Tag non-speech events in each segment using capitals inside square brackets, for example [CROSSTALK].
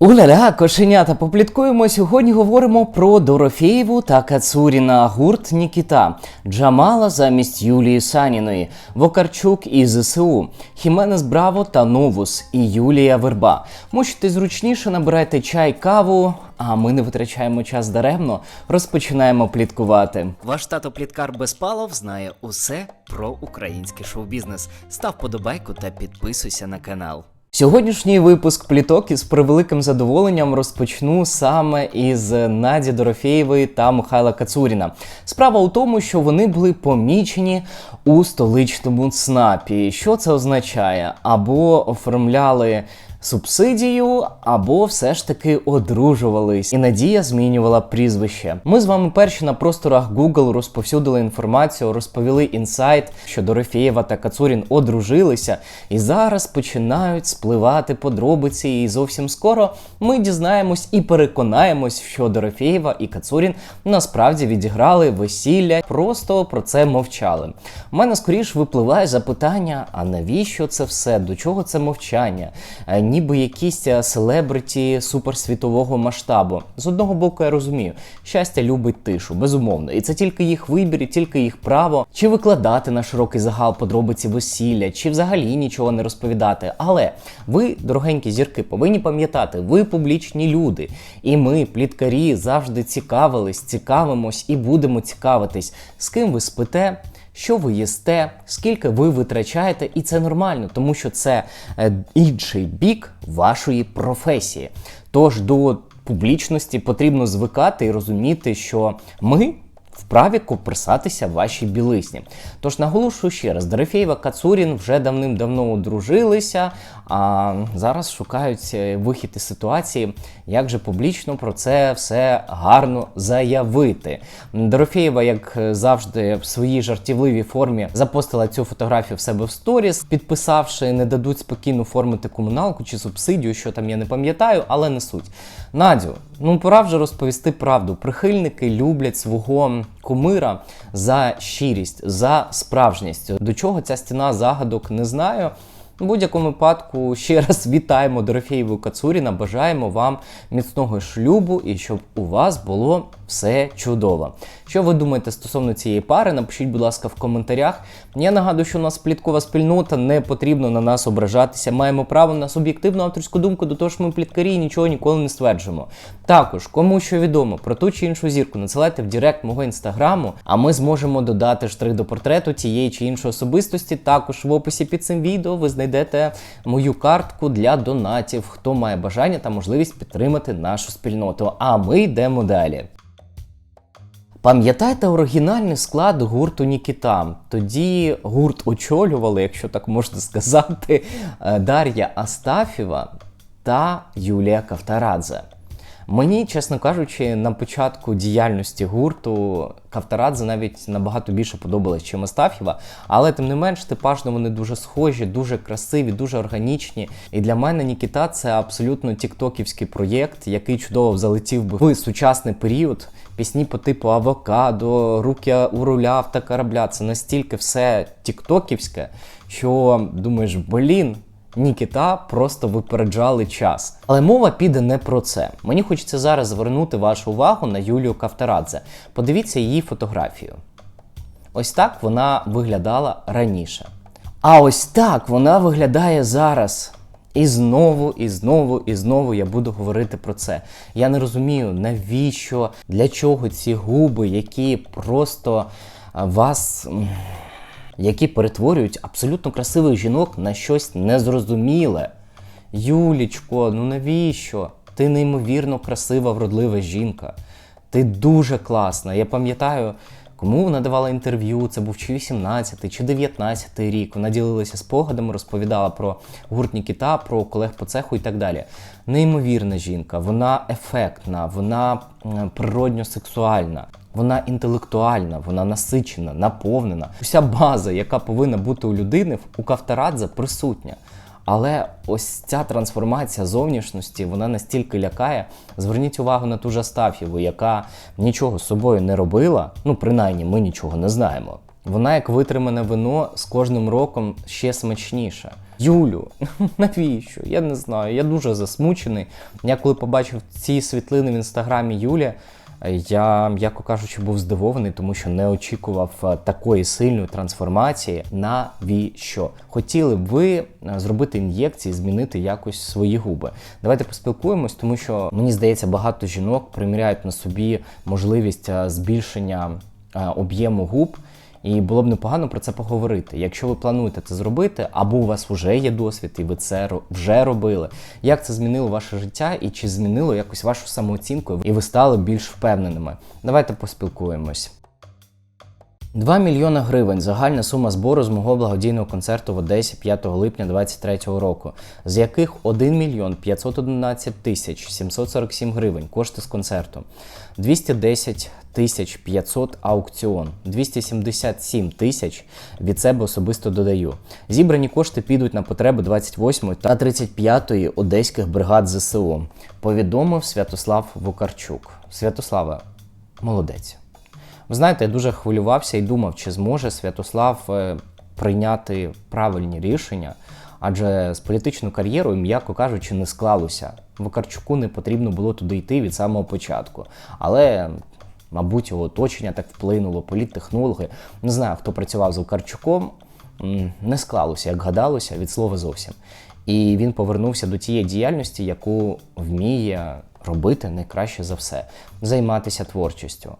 Уляля, кошенята, попліткуємо. Сьогодні говоримо про Дорофєєву та Кацуріна, гурт Нікіта, Джамала замість Юлії Саніної, Вокарчук і ЗСУ, Хіменес Браво та Новус і Юлія Верба. Мучите зручніше, набирайте чай, каву. А ми не витрачаємо час даремно, розпочинаємо пліткувати. Ваш тато Пліткар Безпалов знає усе про український шоу-бізнес. Став подобайку та підписуйся на канал. Сьогоднішній випуск пліток із превеликим задоволенням розпочну саме із Наді Дорофєєвої та Михайла Кацуріна. Справа у тому, що вони були помічені у столичному ЦНАПі. Що це означає? Або оформляли субсидію, або все ж таки одружувались, і Надія змінювала прізвище. Ми з вами перші на просторах Google розповсюдили інформацію, розповіли інсайт, що Дорофєєва та Кацурін одружилися, і зараз починають спливати подробиці. І зовсім скоро ми дізнаємось і переконаємось, що Дорофєєва і Кацурін насправді відіграли весілля, просто про це мовчали. У мене скоріш випливає запитання: а навіщо це все? До чого це мовчання? Ніби якісь е, селебриті суперсвітового масштабу. З одного боку, я розумію, щастя любить тишу, безумовно, і це тільки їх вибір, і тільки їх право, чи викладати на широкий загал подробиці весілля, чи взагалі нічого не розповідати. Але ви, дорогенькі зірки, повинні пам'ятати, ви публічні люди, і ми, пліткарі, завжди цікавились, цікавимось і будемо цікавитись, з ким ви спите що ви їсте, скільки ви витрачаєте, і це нормально, тому що це е, інший бік вашої професії. Тож до публічності потрібно звикати і розуміти, що ми. Вправі копирсатися вашій білизні. Тож наголошую ще раз, Дорофєєва Кацурін вже давним-давно одружилися, а зараз шукають е, вихід із ситуації, як же публічно про це все гарно заявити. Дорофєєва, як е, завжди, в своїй жартівливій формі запостила цю фотографію в себе в сторіс, підписавши, не дадуть спокійно оформити комуналку чи субсидію, що там я не пам'ятаю, але не суть. Надю, ну пора вже розповісти правду. Прихильники люблять свого кумира за щирість, за справжність. До чого ця стіна загадок не знаю. У будь-якому випадку ще раз вітаємо Дорофєєву Кацуріна. Бажаємо вам міцного шлюбу і щоб у вас було все чудово. Що ви думаєте стосовно цієї пари? Напишіть, будь ласка, в коментарях. Я нагадую, що у нас пліткова спільнота, не потрібно на нас ображатися. Маємо право на суб'єктивну авторську думку, до того ж ми пліткарі і нічого ніколи не стверджуємо. Також, кому що відомо про ту чи іншу зірку, надсилайте в Директ мого інстаграму, а ми зможемо додати штрих до портрету тієї чи іншої особистості. Також в описі під цим відео ви знайдете мою картку для донатів, хто має бажання та можливість підтримати нашу спільноту. А ми йдемо далі. Пам'ятаєте оригінальний склад гурту Нікіта? Тоді гурт очолювали, якщо так можна сказати, е, Дар'я Астафєва та Юлія Кавтарадзе. Мені, чесно кажучи, на початку діяльності гурту Кавтарадзе навіть набагато більше подобалось, чим Астафєва, але тим не менш типажно вони дуже схожі, дуже красиві, дуже органічні. І для мене Нікіта це абсолютно тіктоківський проєкт, який чудово залетів би в сучасний період. Пісні по типу Авокадо, Руки у руля автокорабля. Це настільки все тіктоківське, що думаєш, блін. Нікіта просто випереджали час. Але мова піде не про це. Мені хочеться зараз звернути вашу увагу на Юлію Кавтарадзе. Подивіться її фотографію. Ось так вона виглядала раніше. А ось так вона виглядає зараз. І знову, і знову, і знову я буду говорити про це. Я не розумію, навіщо, для чого ці губи, які просто вас які перетворюють абсолютно красивих жінок на щось незрозуміле. Юлічко, ну навіщо? Ти неймовірно красива, вродлива жінка. Ти дуже класна. Я пам'ятаю, кому вона давала інтерв'ю, це був чи 18 чи 19 рік. Вона ділилася спогадами, розповідала про гурт Нікіта, про колег по цеху і так далі. Неймовірна жінка, вона ефектна, вона природньо сексуальна. Вона інтелектуальна, вона насичена, наповнена. Уся база, яка повинна бути у людини, у Кавтарадзе присутня. Але ось ця трансформація зовнішності вона настільки лякає. Зверніть увагу на ту ж Астаф'єву, яка нічого з собою не робила. Ну, принаймні, ми нічого не знаємо. Вона, як витримане вино, з кожним роком ще смачніша. Юлю, [LAUGHS] навіщо? Я не знаю. Я дуже засмучений. Я коли побачив ці світлини в інстаграмі Юлі, я, м'яко кажучи, був здивований, тому що не очікував е, такої сильної трансформації. Навіщо? Хотіли б ви е, зробити ін'єкції, змінити якось свої губи? Давайте поспілкуємось, тому що мені здається, багато жінок приміряють на собі можливість е, збільшення об'єму губ. І було б непогано про це поговорити. Якщо ви плануєте це зробити, або у вас вже є досвід, і ви це вже робили. Як це змінило ваше життя, і чи змінило якось вашу самооцінку, і ви стали більш впевненими? Давайте поспілкуємось. 2 мільйони гривень загальна сума збору з мого благодійного концерту в Одесі 5 липня 2023 року, з яких 1 мільйон 511 тисяч 747 гривень кошти з концерту, 210 тисяч 500 аукціон, 277 тисяч від себе особисто додаю. Зібрані кошти підуть на потреби 28 та 35 одеських бригад ЗСУ, повідомив Святослав Вукарчук. Святославе, молодець. Ви знаєте, я дуже хвилювався і думав, чи зможе Святослав е, прийняти правильні рішення, адже з політичною кар'єрою, м'яко кажучи, не склалося. Вакарчуку не потрібно було туди йти від самого початку. Але, мабуть, його оточення так вплинуло, політтехнологи. Не знаю, хто працював з Вакарчуком, не склалося, як гадалося, від слова зовсім. І він повернувся до тієї діяльності, яку вміє робити найкраще за все займатися творчістю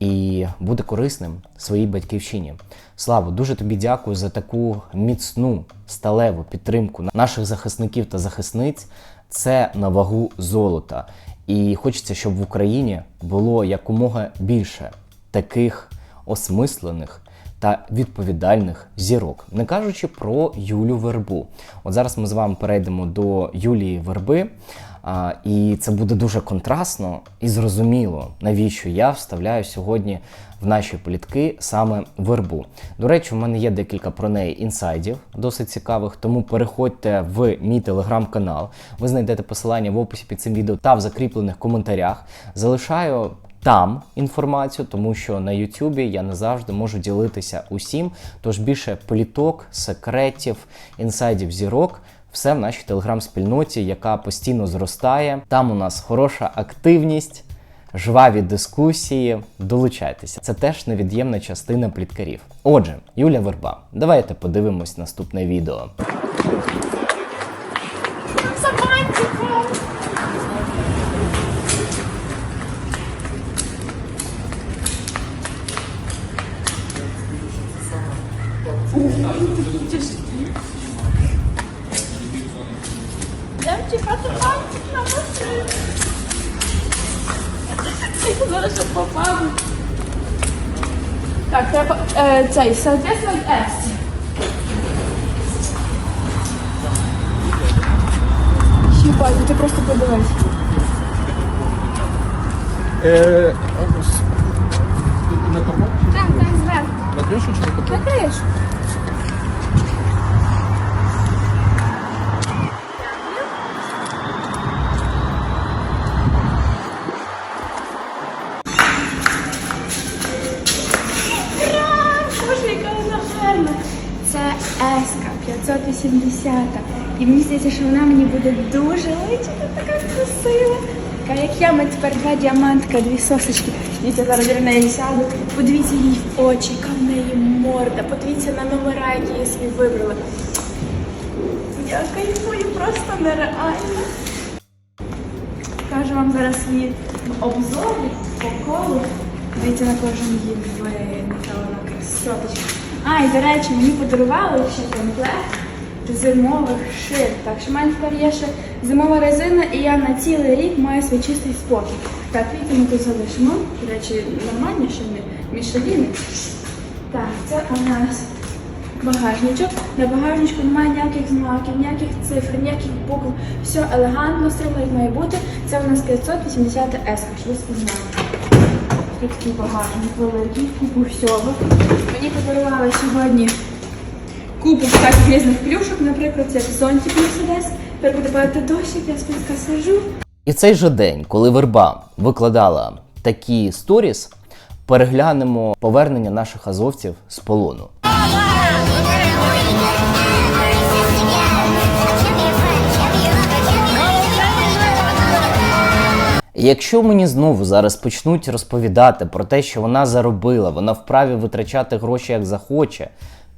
і бути корисним своїй батьківщині. Слава, дуже тобі дякую за таку міцну сталеву підтримку наших захисників та захисниць. Це на вагу золота. І хочеться, щоб в Україні було якомога більше таких осмислених та відповідальних зірок, не кажучи про Юлю Вербу. От зараз ми з вами перейдемо до Юлії Верби. А, і це буде дуже контрастно і зрозуміло, навіщо я вставляю сьогодні в наші політки саме вербу. До речі, в мене є декілька про неї інсайдів, досить цікавих. Тому переходьте в мій телеграм-канал. Ви знайдете посилання в описі під цим відео та в закріплених коментарях. Залишаю. Там інформацію, тому що на Ютубі я не завжди можу ділитися усім. Тож більше політок, секретів, інсайдів зірок все в нашій телеграм-спільноті, яка постійно зростає. Там у нас хороша активність, жваві дискусії. Долучайтеся. Це теж невід'ємна частина пліткарів. Отже, Юля Верба, давайте подивимось наступне відео. Щоб попав. Так, треба е, цей соответствовать С. Хіба, ти просто подивись. Е, а, на капот? Так, так, зверху. На кришу чи на капот? Еска 580. І мені здається, що вона мені буде дуже личити, така красива. Така як я, ми тепер два діамантка, дві сосочки. Дивіться, зараз в неї сяду. Подивіться їй в очі, яка в неї морда. Подивіться на номера, які я собі вибрала. Я кайфую просто нереально. Кажу вам зараз її обзор по колу. Дивіться на кожен її вид, яка вона красоточка. А, і до речі, мені подарували ще комплект зимових шин. Так що в мене тепер є ще зимова резина, і я на цілий рік маю свій чистий спокій. Так, квіти ми тут залишимо. До речі, нормальні шини, мішеліни. Так, це у нас багажничок. На багажничку немає ніяких знаків, ніяких цифр, ніяких букв. Все елегантно, строго як має бути. Це у нас 580 S, що ви знали. Такий багажник великий, купу всього. Мені подарували сьогодні купу всяких різних плюшок, наприклад, як зонтик Мерседес. Тепер буде падати дощик, я спинка сижу. І цей же день, коли Верба викладала такі сторіс, переглянемо повернення наших азовців з полону. Якщо мені знову зараз почнуть розповідати про те, що вона заробила, вона вправі витрачати гроші як захоче,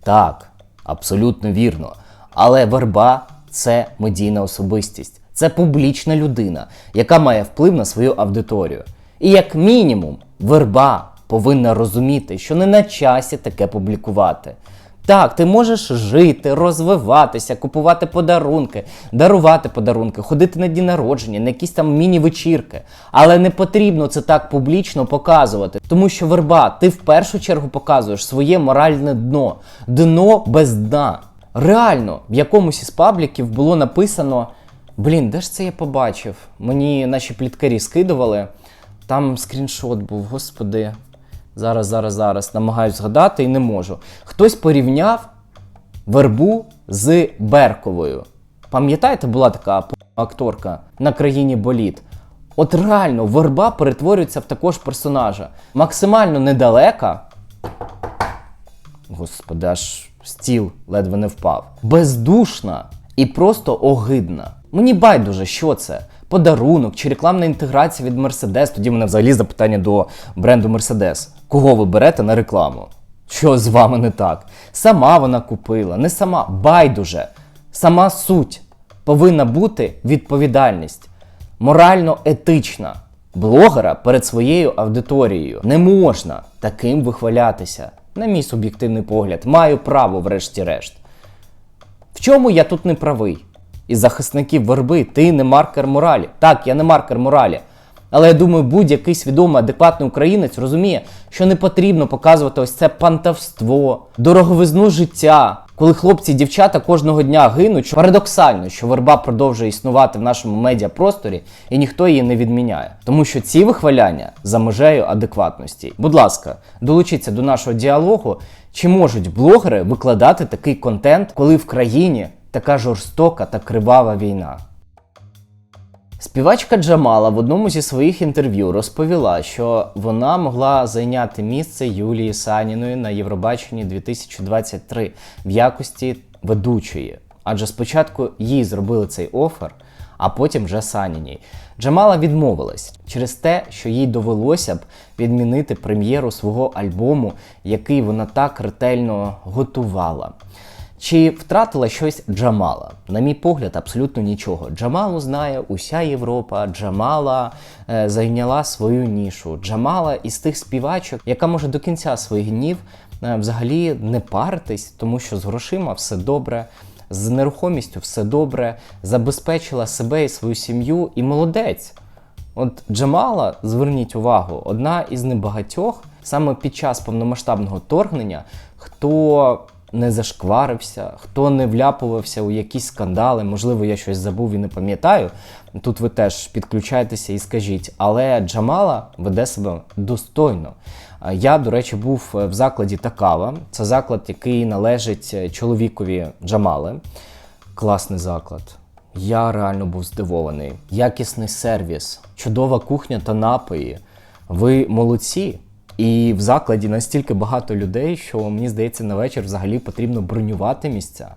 так, абсолютно вірно. Але верба це медійна особистість, це публічна людина, яка має вплив на свою аудиторію. І як мінімум, верба повинна розуміти, що не на часі таке публікувати. Так, ти можеш жити, розвиватися, купувати подарунки, дарувати подарунки, ходити на дні народження, на якісь там міні-вечірки. Але не потрібно це так публічно показувати, тому що верба, ти в першу чергу показуєш своє моральне дно, дно без дна. Реально, в якомусь із пабліків було написано: блін, де ж це я побачив? Мені наші пліткарі скидували. Там скріншот був, господи. Зараз, зараз, зараз намагаюсь згадати і не можу. Хтось порівняв вербу з Берковою. Пам'ятаєте, була така акторка на країні боліт? От реально, верба перетворюється в також персонажа. Максимально недалека. Господи, аж стіл ледве не впав. Бездушна і просто огидна. Мені байдуже, що це. Подарунок чи рекламна інтеграція від Mercedes. Тоді мене взагалі запитання до бренду Mercedes. Кого ви берете на рекламу? Що з вами не так? Сама вона купила, не сама, байдуже. Сама суть повинна бути відповідальність, морально етична. Блогера перед своєю аудиторією не можна таким вихвалятися. На мій суб'єктивний погляд, маю право, врешті-решт. В чому я тут не правий? Із захисників верби ти не маркер моралі. Так, я не маркер моралі. Але я думаю, будь-який свідомий, адекватний українець розуміє, що не потрібно показувати ось це пантавство, дороговизну життя, коли хлопці і дівчата кожного дня гинуть. Парадоксально, що верба продовжує існувати в нашому медіапросторі, і ніхто її не відміняє. Тому що ці вихваляння за межею адекватності. Будь ласка, долучіться до нашого діалогу. Чи можуть блогери викладати такий контент, коли в країні така жорстока та кривава війна? Співачка Джамала в одному зі своїх інтерв'ю розповіла, що вона могла зайняти місце Юлії Саніної на Євробаченні 2023 в якості ведучої. Адже спочатку їй зробили цей офер, а потім вже Саніній. Джамала відмовилась через те, що їй довелося б відмінити прем'єру свого альбому, який вона так ретельно готувала. Чи втратила щось Джамала? На мій погляд, абсолютно нічого. Джамалу знає уся Європа. Джамала е, зайняла свою нішу. Джамала із тих співачок, яка може до кінця своїх днів е, взагалі не паритись, тому що з грошима все добре, з нерухомістю все добре, забезпечила себе і свою сім'ю, і молодець. От Джамала, зверніть увагу, одна із небагатьох саме під час повномасштабного вторгнення, хто не зашкварився, хто не вляпувався у якісь скандали, можливо, я щось забув і не пам'ятаю. Тут ви теж підключайтеся і скажіть, але Джамала веде себе достойно. Я, до речі, був в закладі Такава. Це заклад, який належить чоловікові Джамали. Класний заклад. Я реально був здивований. Якісний сервіс, чудова кухня та напої. Ви молодці. І в закладі настільки багато людей, що мені здається, на вечір взагалі потрібно бронювати місця.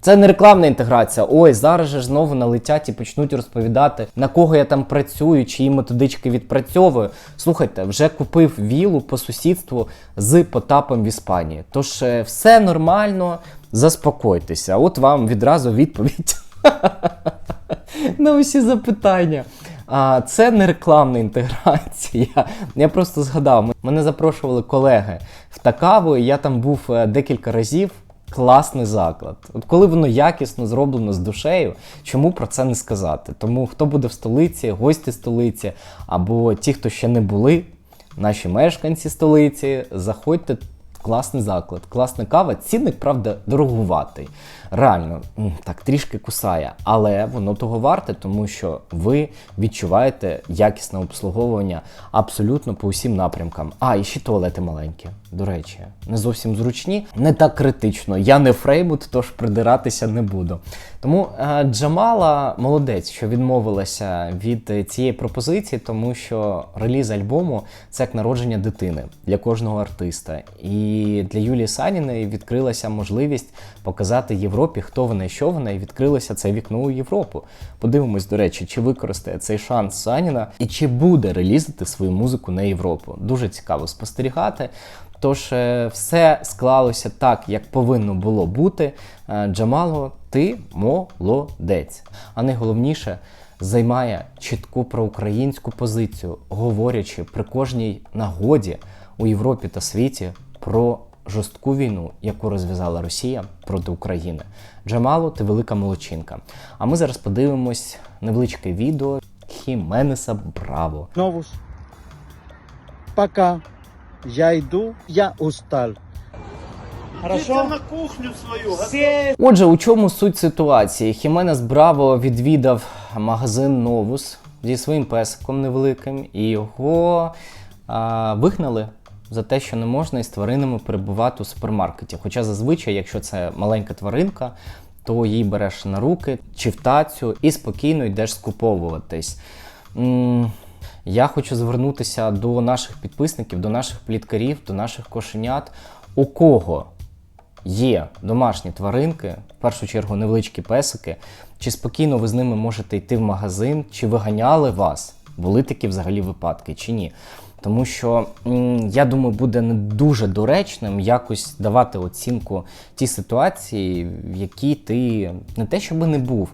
Це не рекламна інтеграція. Ой, зараз же знову налетять і почнуть розповідати, на кого я там працюю, чиї методички відпрацьовую. Слухайте, вже купив вілу по сусідству з Потапом в Іспанії. Тож е, все нормально, заспокойтеся. От вам відразу відповідь [LAUGHS] на усі запитання. А це не рекламна інтеграція. Я просто згадав, мене запрошували колеги в Такаву, і я там був е, декілька разів. Класний заклад. От коли воно якісно зроблено з душею, чому про це не сказати? Тому хто буде в столиці, гості столиці, або ті, хто ще не були, наші мешканці столиці, заходьте. Класний заклад, класна кава. Цінник, правда, дорогуватий. Реально, так трішки кусає, але воно того варте, тому що ви відчуваєте якісне обслуговування абсолютно по усім напрямкам. А, і ще туалети маленькі. До речі, не зовсім зручні, не так критично. Я не Фреймут, тож придиратися не буду. Тому е, Джамала молодець, що відмовилася від цієї пропозиції, тому що реліз альбому це як народження дитини для кожного артиста. І для Юлії Саніної відкрилася можливість показати Європі, хто вона і що вона, і відкрилося це вікно у Європу. Подивимось, до речі, чи використає цей шанс Саніна і чи буде релізити свою музику на Європу. Дуже цікаво спостерігати. Тож е, все склалося так, як повинно було бути. Е, Джамало, ти молодець. А найголовніше займає чітку проукраїнську позицію, говорячи при кожній нагоді у Європі та світі про жорстку війну, яку розв'язала Росія проти України. Джамало, ти велика молодчинка. А ми зараз подивимось невеличке відео Хіменеса Браво. Новус. Пока. Я иду, я устал. Хорошо? на кухню свою. Все Отже, у чому суть ситуації? Хіменес Браво відвідав магазин Новус зі своїм песиком невеликим, і його а, вигнали за те, що не можна із тваринами перебувати у супермаркеті. Хоча зазвичай, якщо це маленька тваринка, то її береш на руки чи в тацю і спокійно йдеш скуповуватись. Я хочу звернутися до наших підписників, до наших пліткарів, до наших кошенят. У кого є домашні тваринки, в першу чергу невеличкі песики, чи спокійно ви з ними можете йти в магазин, чи виганяли вас? Були такі взагалі випадки, чи ні? Тому що я думаю, буде не дуже доречним якось давати оцінку тій ситуації, в якій ти не те, щоби не був.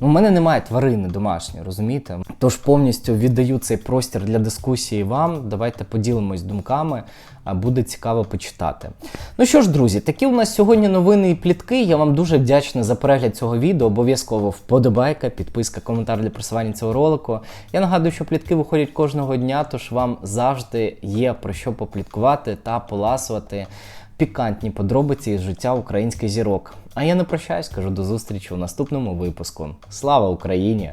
Ну, У мене немає тварини домашньої, розумієте? Тож повністю віддаю цей простір для дискусії вам. Давайте поділимось думками, буде цікаво почитати. Ну що ж, друзі, такі у нас сьогодні новини і плітки. Я вам дуже вдячний за перегляд цього відео. Обов'язково вподобайка, підписка, коментар для просування цього ролику. Я нагадую, що плітки виходять кожного дня, тож вам завжди є про що попліткувати та поласувати пікантні подробиці із життя українських зірок. А я не прощаюсь, кажу до зустрічі у наступному випуску. Слава Україні!